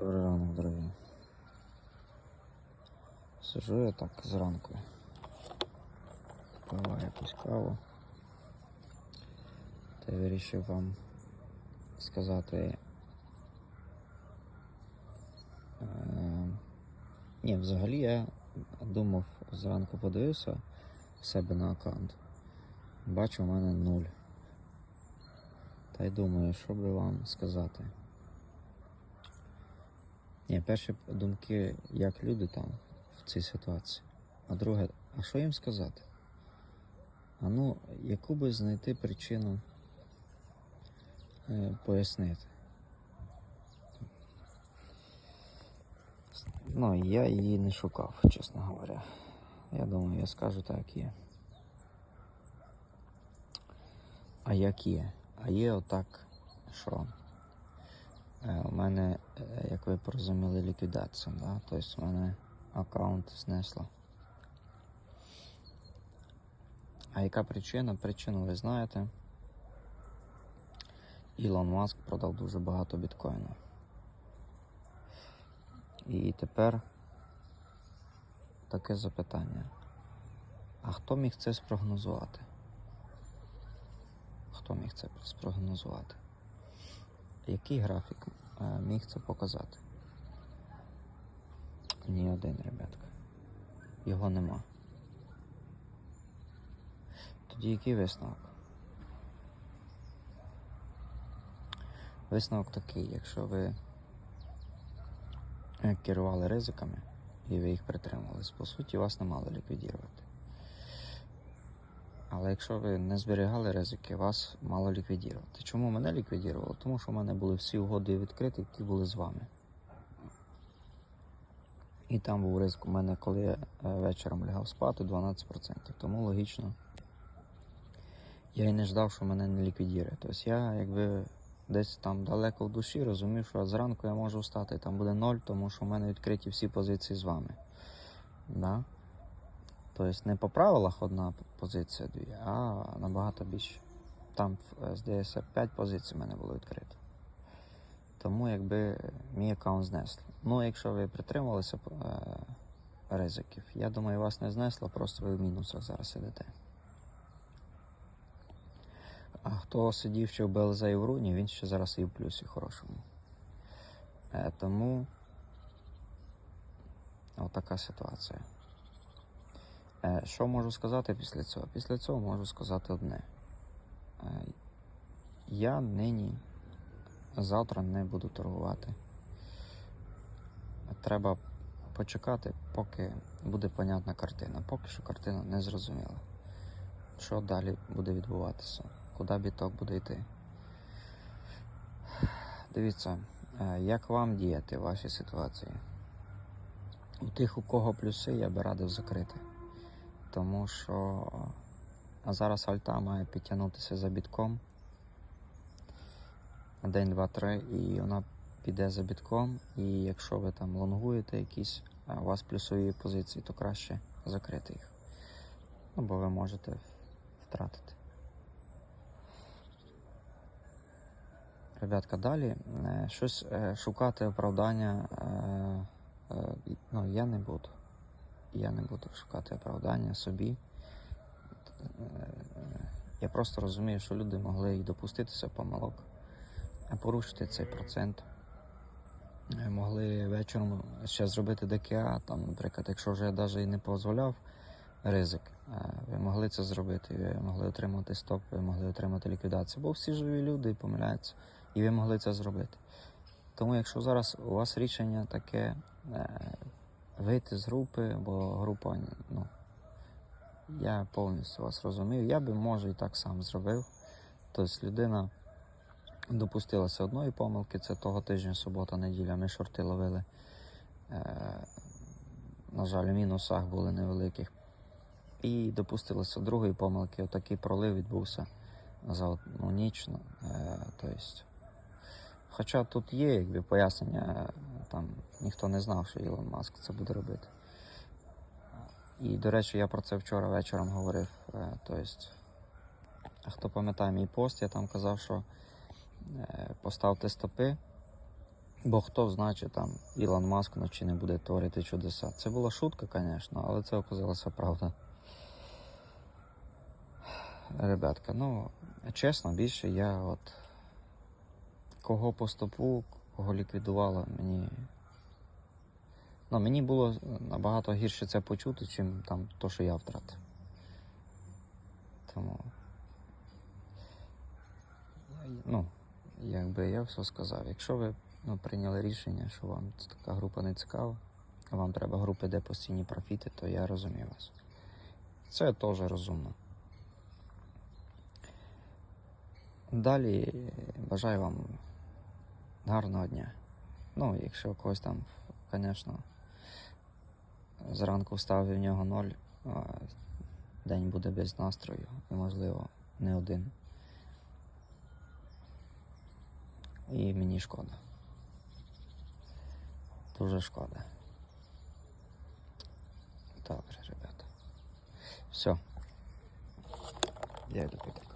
Добрий ранок, дорогі. Сижу я так зранку. Пила якусь каву. Та й вирішив вам сказати. Е, ні, взагалі я думав, зранку подивився себе на аккаунт. Бачу, у мене нуль. Та й думаю, що би вам сказати. Ні, перші думки, як люди там в цій ситуації. А друге, а що їм сказати? А ну, яку би знайти причину е, пояснити? Ну, я її не шукав, чесно говоря. Я думаю, я скажу так, є. А як є? А є отак, що Е, У мене, як ви порозуміли, ліквідація, да? тобто у мене аккаунт знесло. А яка причина? Причину ви знаєте. Ілон Маск продав дуже багато біткоїну. І тепер таке запитання. А хто міг це спрогнозувати? Хто міг це спрогнозувати? Який графік міг це показати? Ні один, ребятка. Його нема. Тоді який висновок? Висновок такий, якщо ви е, керували ризиками і ви їх притримувались, по суті, вас не мали ліквідувати. Але якщо ви не зберігали ризики, вас мало ліквідувати. Чому мене ліквідувало? Тому що в мене були всі угоди відкриті, які були з вами. І там був ризик у мене, коли я е, вечором лягав спати, 12%. Тому логічно. Я і не ждав, що мене не ліквідує. Тобто я якби десь там далеко в душі розумів, що зранку я можу встати, там буде ноль, тому що в мене відкриті всі позиції з вами. Да? Тобто не по правилах одна позиція, дві, а набагато більше. Там, е, здається, 5 позицій в мене було відкрито. Тому якби мій аккаунт знесли. Ну, якщо ви притримувалися е, ризиків, я думаю, вас не знесло, просто ви в мінусах зараз сидите. А хто сидів ще в БЛЗ і в Руні, він ще зараз і в плюсі хорошому. Е, тому отака ситуація. Е, Що можу сказати після цього? Після цього можу сказати одне. Е, Я нині завтра не буду торгувати. Треба почекати, поки буде понятна картина. Поки що картина не зрозуміла. Що далі буде відбуватися, куди біток буде йти. Дивіться, е, як вам діяти в вашій ситуації. У тих, у кого плюси, я би радив закрити тому що а зараз альта має підтягнутися за бітком. День, два, три, і вона піде за бітком. І якщо ви там лонгуєте якісь, а у вас плюсові позиції, то краще закрити їх. Ну, бо ви можете втратити. Ребятка, далі е, щось е, шукати оправдання е, ну, я не буду я не буду шукати оправдання собі. Я просто розумію, що люди могли і допуститися помилок, порушити цей процент. Могли вечором ще зробити ДКА, там, наприклад, якщо вже навіть і не дозволяв ризик, ви могли це зробити, ви могли отримати стоп, ви могли отримати ліквідацію, бо всі живі люди помиляються, і ви могли це зробити. Тому якщо зараз у вас рішення таке вийти з групи, бо група, ну, я повністю вас розумію. Я би, може, і так сам зробив. Тобто людина допустилася одної помилки, це того тижня, субота, неділя, ми шорти ловили. Е, на жаль, в мінусах були невеликих. І допустилася другої помилки, отакий пролив відбувся за одну ніч. Тобто, Хоча тут є якби, пояснення, там ніхто не знав, що Ілон Маск це буде робити. І, до речі, я про це вчора вечором говорив. Тобто, хто пам'ятає мій пост, я там казав, що е, поставте стопи Бо хто знає, чи там Ілон Маск вночі не буде творити чудеса. Це була шутка, звісно, але це оказалося правда. Ребятка, ну, чесно, більше я от кого по стопу, кого ліквідувало, мені. Ну, мені було набагато гірше це почути, чим там то, що я втратив. Тому. Ну, якби я все сказав. Якщо ви ну, прийняли рішення, що вам така група не цікава, а вам треба групи, де постійні профіти, то я розумію вас. Це теж розумно. Далі бажаю вам гарного дня. Ну, якщо когось там, звісно, зранку встав і в нього ноль, день буде без настрою і, можливо, не один. І мені шкода. Дуже шкода. Добре, ребята. Все. Я йду пити.